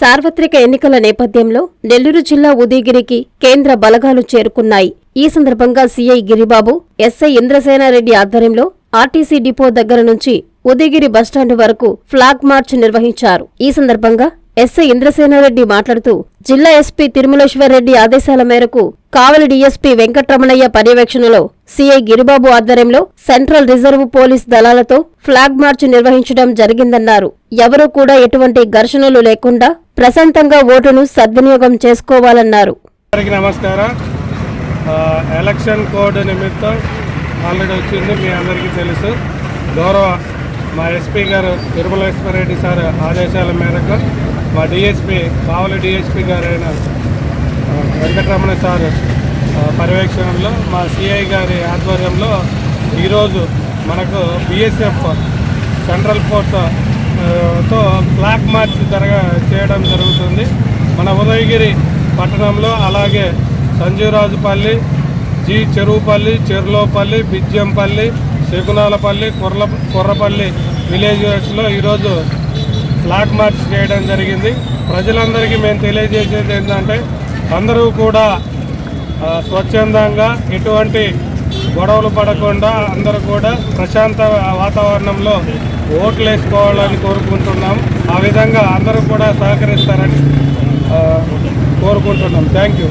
సార్వత్రిక ఎన్నికల నేపథ్యంలో నెల్లూరు జిల్లా ఉదయగిరికి కేంద్ర బలగాలు చేరుకున్నాయి. ఈ సందర్భంగా సీఐ గిరిబాబు ఎస్ఐ ఇంద్రసేనారెడ్డి ఆధ్వర్యంలో ఆర్టీసీ డిపో దగ్గర నుంచి ఉదయగిరి బస్టాండ్ వరకు ఫ్లాగ్ మార్చ్ నిర్వహించారు. ఈ సందర్భంగా ఎస్ఐ ఇంద్రసేనారెడ్డి మాట్లాడుతూ జిల్లా ఎస్పీ తిరుమలేశ్వరరెడ్డి ఆదేశాల మేరకు కావలి డీఎస్పీ వెంకట్రమణయ్య పర్యవేక్షణలో సీఐ గిరిబాబు ఆధ్వర్యంలో సెంట్రల్ రిజర్వ్ పోలీస్ దళాలతో ఫ్లాగ్ మార్చ్ నిర్వహించడం జరిగిందన్నారు. ఎవరూ కూడా ఎటువంటి ఘర్షణలు లేకుండా ప్రశాంతంగా ఓటును సద్వినియోగం చేసుకోవాలన్నారు. నమస్కారం. ఎలక్షన్ కోడ్ నిమిత్తం ఆల్రెడీ వచ్చింది మీ అందరికీ తెలుసు. గౌరవ మా ఎస్పీ గారు తిరుమలేశ్వరరెడ్డి సార్ ఆదేశాల మేరకు మా డిఎస్పీ కావలి డిఎస్పీ గారైన వెంకటరమణ సార్ పర్యవేక్షణలో మా సిఐ గారి ఆధ్వర్యంలో ఈరోజు మనకు బిఎస్ఎఫ్ సెంట్రల్ ఫోర్స్తో ఫ్లాగ్ మార్చ్ జరగ చేయడం జరుగుతుంది. మన ఉదయగిరి పట్టణంలో అలాగే సంజీవరాజుపల్లి జి చెరువుపల్లి చెర్లోపల్లి బిజ్జంపల్లి శకునాలపల్లి కుర్ర కుర్రపల్లి విలేజెస్లో ఈరోజు ఫ్లాగ్ మార్చ్ చేయడం జరిగింది. ప్రజలందరికీ మేము తెలియజేసేది ఏంటంటే అందరూ కూడా స్వచ్ఛందంగా ఎటువంటి గొడవలు పడకుండా అందరూ కూడా ప్రశాంత వాతావరణంలో ఓట్లు వేసుకోవాలని కోరుకుంటున్నాం. ఆ విధంగా అందరూ కూడా సహకరిస్తారని కోరుకుంటున్నాం. Thank you